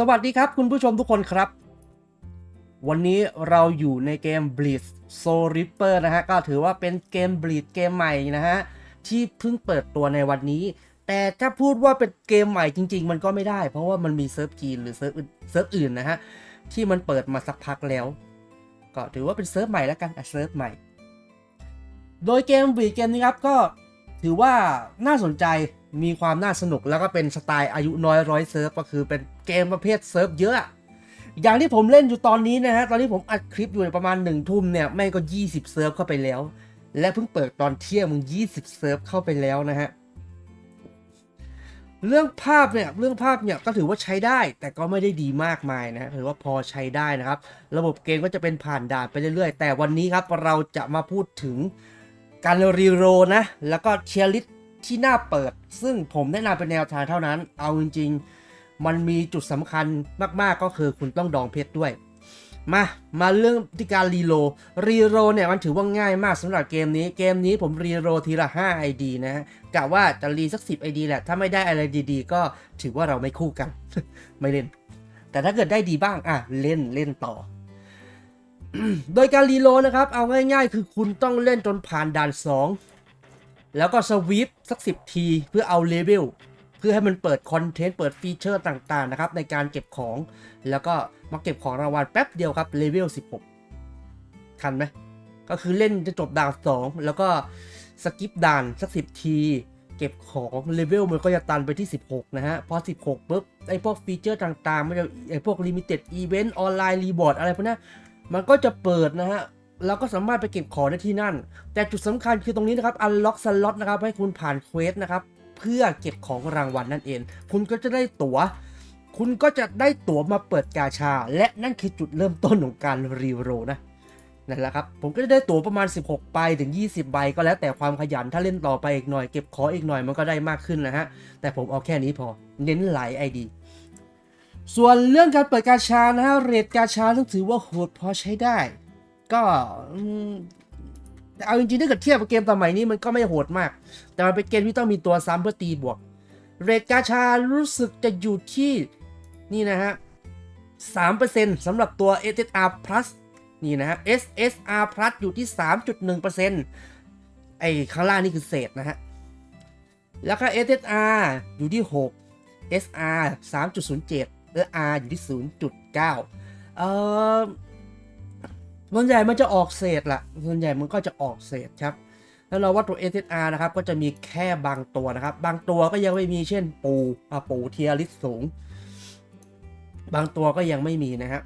สวัสดีครับคุณผู้ชมทุกคนครับ วันนี้เราอยู่ในเกม Bleed Soul Reaper นะฮะ ก็ถือว่าเป็นเกม Bleed เกมใหม่นะฮะ ที่เพิ่งเปิดตัวในวันนี้ แต่ถ้าพูดว่าเป็นเกมใหม่จริง ๆ มันก็ไม่ได้ เพราะว่ามันมีเซิร์ฟจีนหรือเซิร์ฟอื่นเซิร์ฟอื่นนะฮะ ที่มันเปิดมาสักพักแล้ว ก็ถือว่าเป็นเซิร์ฟใหม่แล้วกันอะเซิร์ฟใหม่ โดยเกม Bleed เกมนี้ครับก็ ถือว่าน่าสนใจมีความน่าสนุกแล้วก็เป็นสไตล์อายุน้อยร้อยเซิร์ฟก็คือเป็นเกมประเภทเซิร์ฟเยอะ อย่างที่ผมเล่นอยู่ตอนนี้นะฮะ ตอนนี้ผมอัดคลิปอยู่ประมาณ1นึ่ทุ่มเนี่ยแม่ก็ 20 เซิร์ฟเข้าไปแล้ว และเพิ่งเปิดตอนเที่ยงมึง20 เซิร์ฟเข้าไปแล้วนะฮะ เรื่องภาพเนี่ยเรื่องภาพเนี่ยก็ถือว่าใช้ได้แต่ก็ไม่ได้ดีมากมายนะถือว่าพอใช้ได้นะครับ ระบบเกมก็จะเป็นผ่านด่านไปเรื่อยๆ แต่วันนี้ครับเราจะมาพูดถึง การรีโรนะ แล้วก็เชียร์ลิสที่น่าเปิด ซึ่งผมแนะนำเป็นแนวทางเท่านั้น เอาจริง ๆ มันมีจุดสำคัญมากๆก็คือคุณต้องดองเพชรด้วย มา มาเรื่องที่การรีโลรีโรเนี่ยมันถือว่าง่ายมากสำหรับเกมนี้ เกมนี้ผมรีโรทีละ 5 ID นะกะว่าจะรีสัก 10 ID แหละ ถ้าไม่ได้อะไรดีๆ ก็ถือว่าเราไม่คู่กัน ไม่เล่น แต่ถ้าเกิดได้ดีบ้างอะเล่นเล่นต่อ โดยการรีโลนะครับ เอาง่ายๆ คือคุณต้องเล่นจนผ่านด่าน 2 แล้วก็สวีปสัก 10 ทีเพื่อเอาเลเวลเพื่อให้มันเปิดคอนเทนต์ เปิดฟีเจอร์ต่างๆนะครับ ในการเก็บของ แล้วก็มาเก็บของรางวัลแป๊บเดียวครับเลเวล16 ทันไหม ก็คือเล่นจะจบด่าน 2 แล้วก็สกิปด่านสัก 10 ที เก็บของเลเวลมันก็จะตันไปที่ 16 นะฮะ พอ 16ปุ๊บไอพวกฟีเจอร์ต่างๆไม่ว่ไอพวกลิมิเต็ดอีเวนต์ออนไลน์รีบอร์ดอะไรพวกนี้ มันก็จะเปิดนะฮะแล้วก็สามารถไปเก็บของได้ที่นั่น แต่จุดสำคัญคือตรงนี้นะครับ unlock slot นะครับให้คุณผ่านเควสนะครับเพื่อเก็บของรางวัลนั่นเอง คุณก็จะได้ตั๋ว คุณก็จะได้ตั๋วมาเปิดกาชา และนั่นคือจุดเริ่มต้นของการรีโรนะนั่นแหละครับ ผมก็จะได้ตั๋วประมาณ 16 ใบถึง 20 ใบ ก็แล้วแต่ความขยันถ้าเล่นต่อไปอีกหน่อย เก็บของอีกหน่อยมันก็ได้มากขึ้นนะฮะ แต่ผมเอาแค่นี้พอ เน้นหลายไอดี ส่วนเรื่องการเปิดกาชานะฮะเรทกาชาต้องถือว่าโหดพอใช้ได้ ก็เอาจริงๆถ้าเกิดเทียบกับเกมสมัยนี้มันก็ไม่โหดมาก แต่มันเป็นเกมที่ต้องมีตัวซ้ำเพื่อตีบวก เรทกาชารู้สึกจะอยู่ที่นี่นะฮะ3%สำหรับตัว SSR Plus นี่นะฮะ SSR Plus อยู่ที่3.1%ไอ้ข้างล่างนี่คือเศษนะฮะ แล้วก็ SSR อยู่ที่6 SR 3.07 และ R อยู่ที่ 0.9 เอ่อส่วนใหญ่มันจะออกเศษละส่วนใหญ่มันก็จะออกเศษครับ แล้วเราว่าตัว SSR นะครับ ก็จะมีแค่บางตัวนะครับ บางตัวก็ยังไม่มีเช่นปูอะปูเทียริสสูง บางตัวก็ยังไม่มีนะฮะ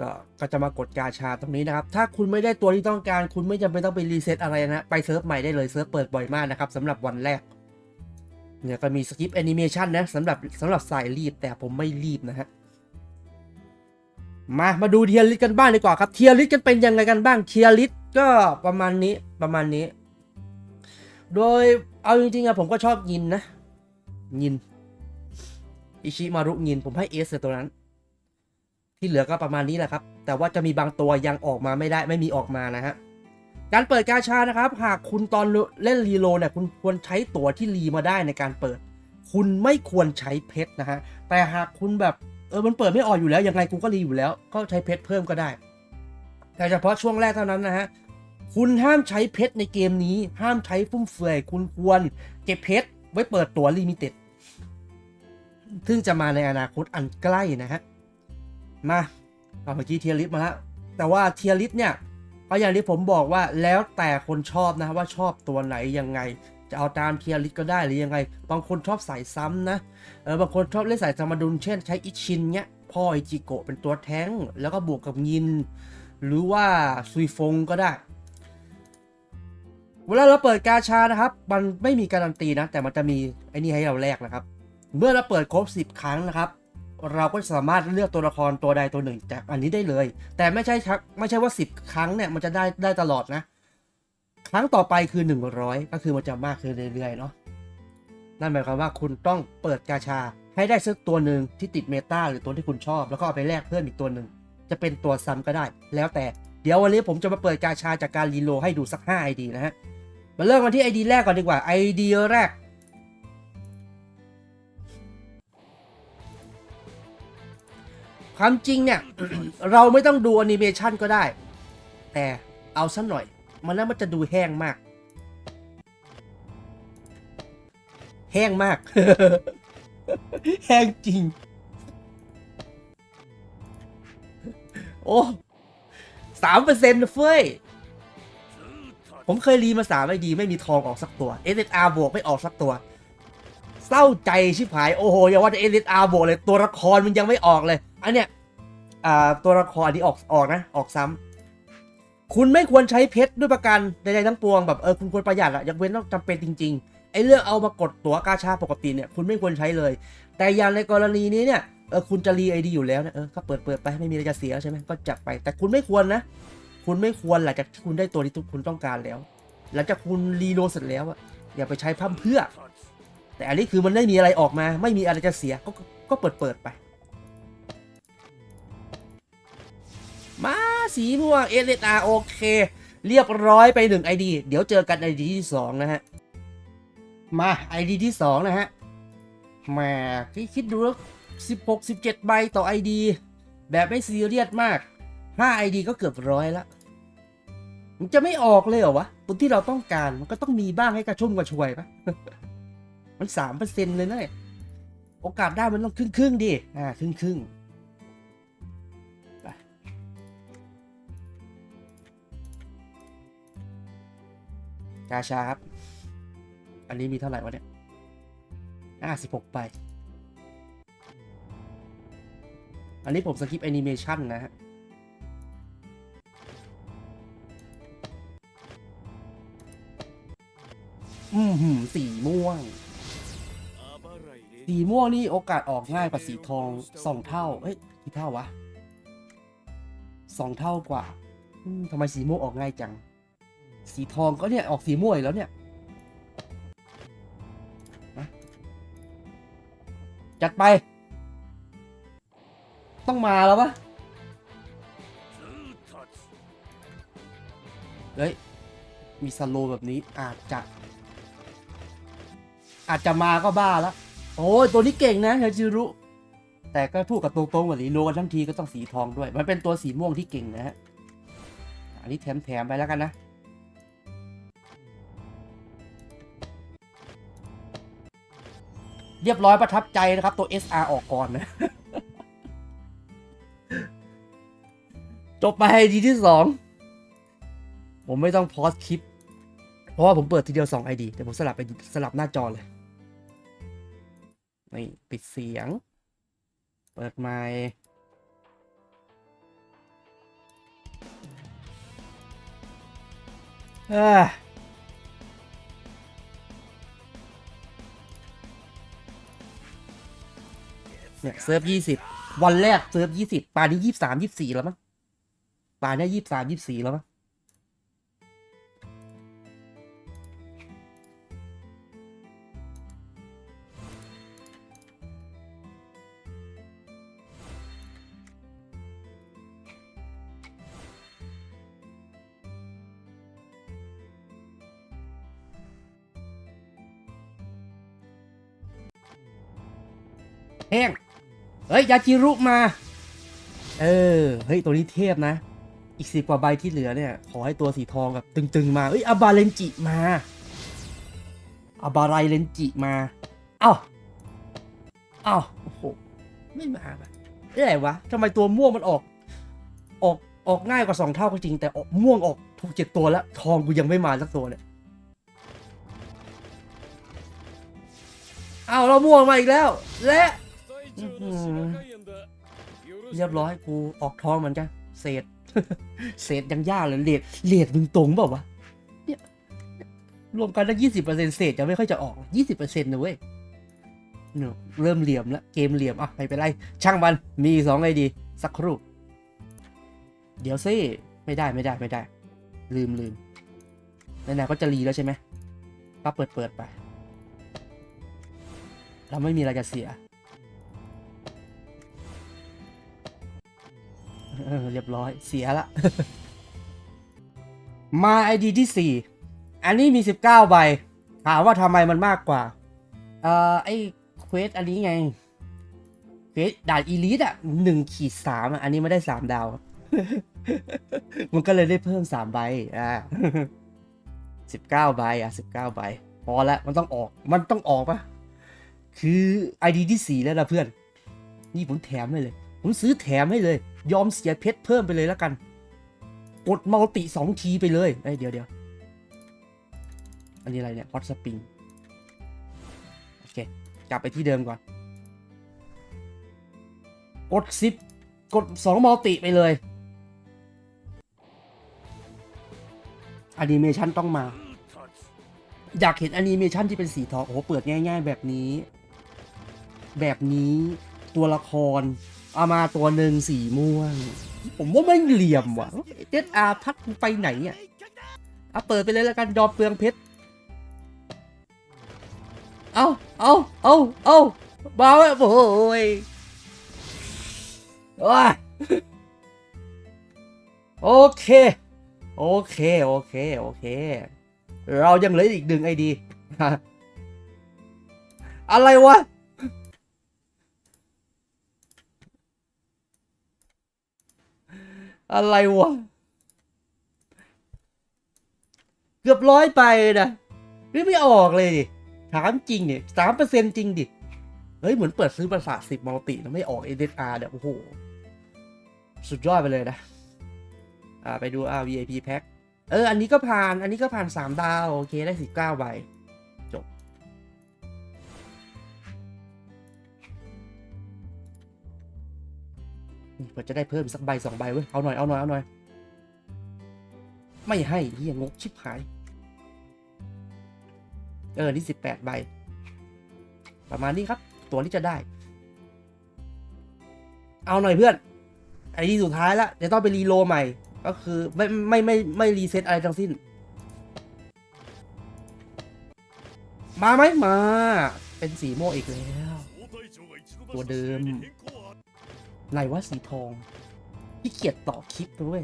ก็ก็จะมากดกาชาตรงนี้นะครับ ถ้าคุณไม่ได้ตัวที่ต้องการ คุณไม่จำเป็นต้องไปรีเซ็ตอะไรนะ ไปเซิร์ฟใหม่ได้เลย เซิร์ฟเปิดบ่อยมากนะครับสำหรับวันแรก เนี่ยก็มีสกิปแอนิเมชันนะสำหรับสำหรับสายรีบแต่ผมไม่รีบนะฮะ มามาดูเทียริสกันบ้างดีกว่าครับ เทียริสกันเป็นยังไงกันบ้างเทียริสก็ประมาณนี้ประมาณนี้ โดยเอาจริงๆอะผมก็ชอบยินนะ ยิน อิชิมารุยินผมให้เอสตัวนั้น ที่เหลือก็ประมาณนี้แหละครับ แต่ว่าจะมีบางตัวยังออกมาไม่ได้ไม่มีออกมานะฮะ การเปิดกาชานะครับ หากคุณตอนเล่นรีโลเนี่ยคุณควรใช้ตั๋วที่รีมาได้ในการเปิด คุณไม่ควรใช้เพชรนะฮะแต่หากคุณแบบเออมันเปิดไม่ออกอยู่แล้วยังไงกูก็รีอยู่แล้ว ก็ใช้เพชรเพิ่มก็ได้ แต่เฉพาะช่วงแรกเท่านั้นนะฮะคุณห้ามใช้เพชรในเกมนี้ ห้ามใช้ฟุ่มเฟือยคุณควรเก็บเพชรไว้เปิดตัวลิมิเต็ดซึ่งจะมาในอนาคตอันใกล้นะฮะมาเอาเมื่อกี้เทียริสมาแล้วแต่ว่าเทียริสเนี่ย ก็อย่างที่ผมบอกว่าแล้วแต่คนชอบนะว่าชอบตัวไหนยังไง จะเอาตามเทียริสก็ได้หรือยังไง บางคนชอบใส่ซ้ำนะเออบางคนชอบเล่นสายสมดุลเช่นใช้อิชินเนี้ยพ่อไอจิโกะเป็นตัวแท้ง แล้วก็บวกกับยิน หรือว่าซุยฟงก็ได้เวลาเราเปิดกาชานะครับ มันไม่มีการันตีนะ แต่มันจะมีไอ้นี่ให้เราแลกนะครับ เมื่อเราเปิดครบ 10 ครั้งนะครับ เราก็สามารถเลือกตัวละครตัวใดตัวหนึ่งจากอันนี้ได้เลย แต่ไม่ใช่ชักไม่ใช่ว่า 10 ครั้งเนี่ยมันจะได้ได้ตลอดนะ ครั้งต่อไปคือ 100 ก็คือมันจะมากขึ้นเรื่อยๆเนาะนั่นหมายความว่าคุณต้องเปิดกาชาให้ได้สักตัวหนึ่งที่ติดเมตาหรือตัวที่คุณชอบ แล้วก็เอาไปแลกเพิ่มอีกตัวหนึ่งจะเป็นตัวซ้ำก็ได้ แล้วแต่เดี๋ยววันนี้ผมจะมาเปิดกาชาจากการรีโลให้ดูสัก5 ID นะฮะมาเริ่มกันที่ ID แรกก่อนดีกว่า ID แรก ความจริงเนี่ย เราไม่ต้องดูแอนิเมชันก็ได้ แต่เอาสักหน่อย มันนั้นมันจะดูแห้งมาก แห้งมาก แห้งจริง โอ้สามเปอร์เซ็นต์เฟ้ย ผมเคยรีมาสามไอดีไม่มีทองออกสักตัว SSR บวกไม่ออกสักตัว เศร้าใจชิบหาย โอ้โห อย่าว่าแต่ SSR บวกเลย ตัวละครมันยังไม่ออกเลย อันเนี้ยอ่าตัวละครอันนี้ออกออกนะ ออกซ้ำคุณไม่ควรใช้เพชรด้วยประกันใดๆทั้งปวงแบบเออคุณควรประหยัดอะยกเว้นต้องจำเป็นจริงๆไอ้เรื่องเอามากดตั๋วกาชาปกติเนี่ยคุณไม่ควรใช้เลย แต่อย่างในกรณีนี้เนี่ยเออคุณจะรีไอดีอยู่แล้วเนี่ยเออก็เปิดเปิดไปไม่มีอะไรจะเสียใช่ไหมก็จัดไป แต่คุณไม่ควรนะ คุณไม่ควรหลังจากที่คุณได้ตัวที่ทุกคุณต้องการแล้ว หลังจากคุณรีโลเสร็จแล้วอะอย่าไปใช้พร่ำเพื่อ แต่อันนี้คือมันไม่มีอะไรออกมา ไม่มีอะไรจะเสียก็ก็เปิดเปิดไป มาสีม่วง SSR โอเค เรียบร้อยไปหนึ่ง ID เดี๋ยวเจอกัน ID ที่2นะฮะ มา ID ที่2นะฮะแหมาคิดดูแล้ว16 17ใบต่อ ID แบบไม่ซีเรียสมาก5 ID ก็เกือบร้อยละมันจะไม่ออกเลยเหรอวะตัวที่เราต้องการมันก็ต้องมีบ้างให้กระชุ่มกระชวยปะ มันสามเปอร์เซ็นต์เลยนะเนี่ยโอกาสได้มันต้องครึ่งครึ่งดิอ่าครึ่งครึ่งกาชาครับ อันนี้มีเท่าไหร่วะเนี่ยห้าสิบหกไป อันนี้ผมสกิปแอนิเมชันนะฮะ อืมหืมสีม่วง สีม่วงนี่โอกาสออกง่ายกว่าสีทองสองเท่าเอ้ยกี่เท่าวะสองเท่ากว่าทำไมสีม่วงออกง่ายจัง สีทองก็เนี่ยออกสีม่วงอีกแล้วเนี่ยนะจัดไป ต้องมาแล้วปะเฮ้ย มีสโลแบบนี้อาจจะ อาจจะมาก็บ้าแล้ว โอ้ยตัวนี้เก่งนะเฮจิรุ แต่ก็พูดกับตรงๆว่าลีโลกันทั้งทีก็ต้องสีทองด้วย มันเป็นตัวสีม่วงที่เก่งนะฮะ อันนี้แถมๆไปแล้วกันนะเรียบร้อยประทับใจนะครับ ตัว SR ออกก่อนนะ จบไปดีที่สองผมไม่ต้องพอสคลิป เพราะว่าผมเปิดทีเดียว2 ID แต่ผมสลับไปสลับหน้าจอเลย นี่ปิดเสียง เปิดไมค์เอ้อเนี่ยเซิร์ฟยี่สิบวันแรกเซิร์ฟยี่สิบป่านนี้ยี่สามยี่สี่แล้วมั้งป่านนี้ยี่สามยี่สี่แล้วมั้ง เฮ้ยยาจิรุมา เออ เฮ้ยตัวนี้เทพนะ อีกสิบกว่าใบที่เหลือเนี่ย ขอให้ตัวสีทองแบบตึงๆมา เอ้ยอาบาเลนจิมาอาบาไรเลนจิมา เอ้า เอ้า โอ้โห ไม่มาแบบเอ้ยวะทำไมตัวม่วงมันออก ออก ออกง่ายกว่าสองเท่าก็จริง แต่ออกม่วงออกถูกเจ็ดตัวแล้ว ทองกูยังไม่มาสักตัวเนี่ยอ้าเราม่วงมาอีกแล้ว และ เรียบร้อยกูออกท้องเหมือนกันเศษ เศษยังยากเลยเลดเลดมึงตรงเปล่าวะเนี่ยรวมกันแล้วยี่สิบเปอร์เซ็นเศษจะไม่ค่อยจะออกยี่สิบเปอร์เซ็นต์นะเว้ยเนเริ่มเหลี่ยมแล้วเกมเหลี่ยมอะไม่เป็นไร ช่างมันมีสองไอดี สักครู่ เดี๋ยวซิไม่ได้ไม่ได้ไม่ได้ ลืมลืมไหนๆก็จะรีแล้วใช่ไหมก็เปิดเปิดไป เราไม่มีอะไรจะเสีย เออเรียบร้อยเสียละ มาไอดีที่ 4 อันนี้มี 19 ใบ ถามว่าทำไมมันมากกว่า เอ่อ ไอเควสอันนี้ไง เควเฮ้ยด่านอีลิทอะหนึ่งขีดสามอันนี้ไม่ได้สามดาว มันก็เลยได้เพิ่มสามใบ อ่าสิบเก้าใบ อะสิบเก้าใบ พอละมันต้องออก มันต้องออกปะคือไอดีที่สี่แล้วนะเพื่อน นี่ผมแถมให้เลย ผมซื้อแถมให้เลย ยอมเสียเพชรเพิ่มไปเลยแล้วกัน กดมัลติสองทีไปเลยเอ้ยเดี๋ยวเดี๋ยวอันนี้อะไรเนี่ยฮอตสปริงโอเค กลับไปที่เดิมก่อน กดซิปกดสองมัลติไปเลยอนิเมชันต้องมา อยากเห็นอนิเมชันที่เป็นสีทองโอ้เปิดง่าย ๆ แบบนี้ แบบนี้ตัวละคร เอามาตัวหนึ่งสีม่วง ผมว่าไม่เหลี่ยมว่ะเจ็ดอาพัดไปไหนอะเอาเปิดไปเลยแล้วกันยอมเปลืองเพชร เอาเอาเอาเอามาไว้โอ้ยโอ้ยโอเค โอเค โอเค โอเค เรายังเหลืออีกหนึ่งไอดี อะไรวะ อะไรวะ เกือบร้อยไปนะนี่ไม่ออกเลยดิ ถามจริงเนี่ยสามเปอร์เซ็นจริงดิ เฮ้ย เหมือนเปิดซื้อประสาทสิบมัลติแล้วไม่ออก SSR เนี่ย โอ้โห สุดยอดไปเลยนะ อ่า ไปดู R VIP Pack เออ อันนี้ก็ผ่าน อันนี้ก็ผ่านสามดาว โอเค ได้สิบเก้าใบ เพื่อจะได้เพิ่มสักใบสองใบเว้ย เอาหน่อย เอาหน่อย เอาหน่อย ไม่ให้เฮียงกชิบหาย เออ นี่สิบแปดใบ ประมาณนี้ครับ ตัวที่จะได้ เอาหน่อยเพื่อน ไอ้ที่สุดท้ายละ เดี๋ยวต้องไปรีโลใหม่ ก็คือไม่ไม่ไม่ไม่รีเซ็ตอะไรทั้งสิ้น มาไหมมา เป็นสีม่วงอีกแล้ว ตัวเดิม ไรว่าสีทองพี่เกียดต่อคลิปด้วย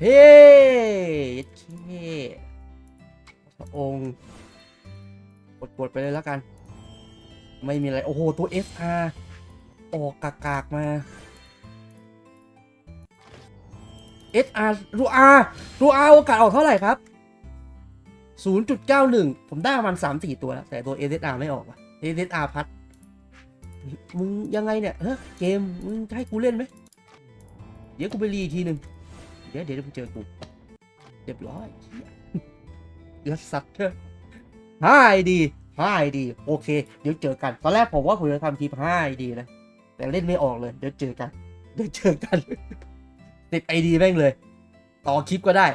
เฮ้เท่องค์ปวดๆไปเลยแล้วกัน ไม่มีอะไร โอ้โห ตัว FR ออกกากๆมา SR ตัว R ตัว R โอกาสออกเท่าไหร่ครับ 0.91 ผมได้ประมาณ3 4 ตัวแล้ว แต่ตัว SSR ไม่ออกว่ะ SSR พัด มึงยังไงเนี่ยเฮ้เกม มึงให้กูเล่นไหม เดี๋ยวกูไปรีอีทีหนึ่งเดี๋ยวเดี๋ยวมึงเจอกูเรียบร้อยเหี้ยเลือดสัตว์เถอะห้าไอดีห้าไอดี โอเค เดี๋ยวเจอกัน ตอนแรกผมว่าผมจะทำคลิปห้าไอดีนะ แต่เล่นไม่ออกเลย เดี๋ยวเจอกัน เดี๋ยวเจอกัน ติดไอดีแม่งเลย ต่อคลิปก็ได้